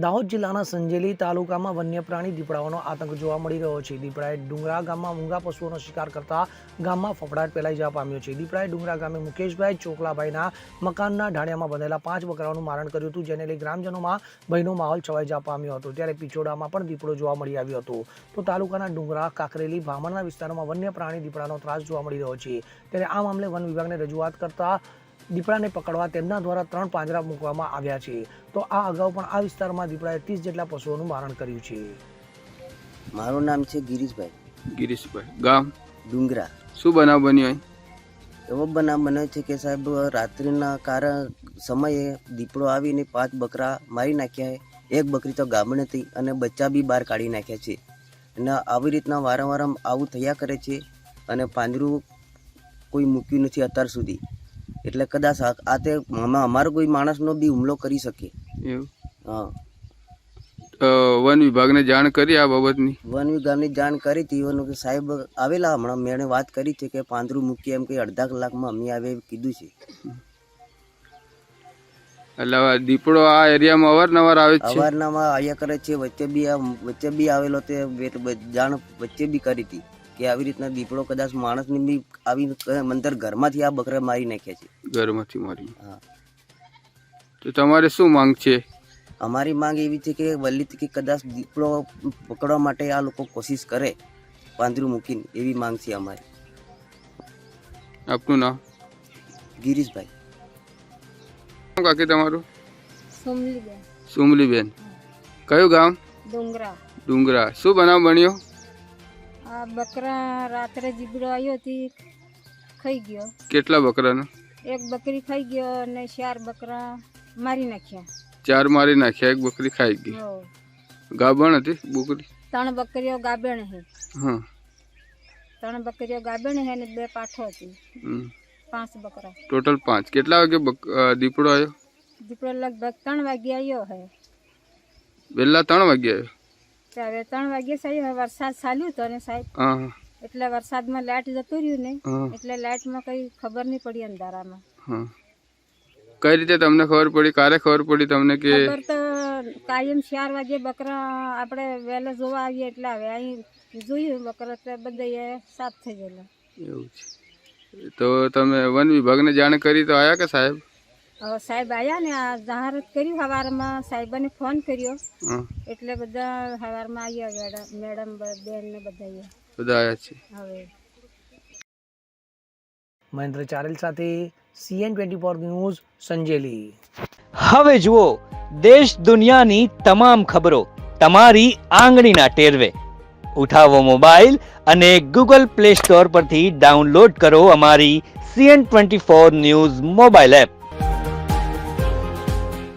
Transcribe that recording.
દાહોદ જિલ્લાના સંજેલી તાલુકામાં વન્ય પ્રાણી દીપડાઓનો આતંક જોવા મળી રહ્યો છે. દીપડાએ ડુંગરા ગામમાં મૂંગા પશુઓનો શિકાર કરતા ગામમાં ફફડાટ ફેલાઈ જવા પામ્યો છે. દીપડાએ ડુંગરા ગામે મુકેશભાઈ ચોકલાભાઈના મકાનના ઢાળિયામાં બંધેલા પાંચ બકરાઓનું મારણ કર્યું હતું, જેને લઈ ગ્રામજનોમાં ભયનો માહોલ છવાઈ જવા પામ્યો હતો. ત્યારે પિછોડામાં પણ દીપડો જોવા મળી આવ્યો હતો. તો તાલુકાના ડુંગરા, કાકરેલી ભામણના વિસ્તારોમાં વન્ય પ્રાણી દીપડાનો ત્રાસ જોવા મળી રહ્યો છે. ત્યારે આ મામલે વન વિભાગને રજૂઆત કરતા દીપડાને પકડવા તેમના દ્વારા ત્રણ પાંજરા મૂકવામાં આવ્યા છે. તો આ અગાઉ પણ આ વિસ્તારમાં દીપડાએ ત્રીસ જેટલા પશુઓનું મારણ કર્યું છે. મારું નામ છે ગિરીશભાઈ. ગિરીશભાઈ ગામ? ડુંગરા. શું બનાવ બન્યો એવો બનાવ બન્યો છે કે સાહેબ રાત્રિના કારણ સમયે દીપડો આવીને પાંચ બકરા મારી નાખ્યા એક બકરી તો ગામડે હતી અને બચ્ચા બી બહાર કાઢી નાખ્યા છે. અને આવી રીતના વારંવાર આવું થયા કરે છે અને પાંજરું કોઈ મૂક્યું નથી અત્યાર સુધી. એટલે કદાચ આ તે અમારો કોઈ માણસનો બી હુમલો કરી શકે. એવું? હા. વન વિભાગને જાણ કરી આ બાબતની? વન વિભાગની જાણ કરી હતી એનું કે સાહેબ આવેલા હમણાં. મેં વાત કરી છે કે પાંદરું મૂકીએ એમ કે અડધા કલાકમાં અમે આવે કીધું છે. એટલે દીપડો આ એરિયામાં અવારનવાર આવે છે? અવારનવાર આયા કરે છે. વચ્ચે બી વચ્ચે બી આવેલો તે જાણ વચ્ચે બી કરી હતી. કે આવી રીતના દીપડો કદાચ માણસને બી આવી અંદર ઘરમાંથી આ બકરા મારી નાખે છે. ઘરમાંથી મારી હા. તો તમારે શું માંગ છે? અમારી માંગ એવી છે કે વલ્લીથી કે કદાચ દીપડો પકડવા માટે આ લોકો કોશિશ કરે પાંદરું મૂકીને એવી માંગ છે અમારી. આપનું નામ? ગિરીશભાઈ. શું કાકી તમારું? સુમલીબેન. સુમલીબેન. કયું ગામ? ડુંગરા. ડુંગરા. શું બનાવ બન્યો? આ બકરા રાત્રે જીબડો આવ્યો હતી ખાઈ ગયો. કેટલા બકરાનો? એક બકરી ખાઈ ગયો અને ચાર બકરા મારી નાખ્યા. ચાર મારી નાખ્યા એક બકરી ખાઈ ગઈ. ગાબણ હતી બકરી ત્રણ બકરીઓ ગાબેણ હે. હા. ત્રણ બકરીઓ ગાબેણ હે અને બે પાઠો હતી. પાંચ બકરા. ટોટલ પાંચ. કેટલા વાગે દીપડો આવ્યો દીપડો લગભગ ત્રણ વાગે આવ્યો હે. વહેલા ત્રણ વાગે આવ્યો તો હવે ત્રણ વાગે સાહેબ હવે વરસાદ ચાલ્યું હતો ને સાહેબ. એટલે વરસાદમાં લાઇટ જતું રહ્યું ને એટલે લાઇટમાં કઈ ખબર નહીં પડી અંધારામાં. કઈ રીતે તમને ખબર પડી? કારે ખબર પડી તમને કે ખબર તો કાયમ ચાર વાગે બકરા આપણે વહેલા જોવા આવીએ એટલે હવે અહીં જોયું બકરા એટલે બધા સાફ થઈ ગયેલા. એવું છે. તો તમે વન વિભાગને જાણ કરી તો આયા કે સાહેબ? સાહેબ આવ્યા ને આ જાહેરાત કરી સવારમાં સાહેબાને ફોન કર્યો. એટલે બધા સવારમાં આવ્યા મેડમ મેડમ બેન ને બધા આવ્યા. બધા આવ્યા છે. હવે. મહેન્દ્ર ચારેલ સાથે CN twenty four news Sanjeli. હવે જુઓ દેશ દુનિયાની તમામ ખબરો તમારી આંગળીના ટેરવે. ઉઠાવો મોબાઈલ અને ગૂગલ પ્લે સ્ટોર પરથી ડાઉનલોડ કરો અમારી CN twenty four news mobile app.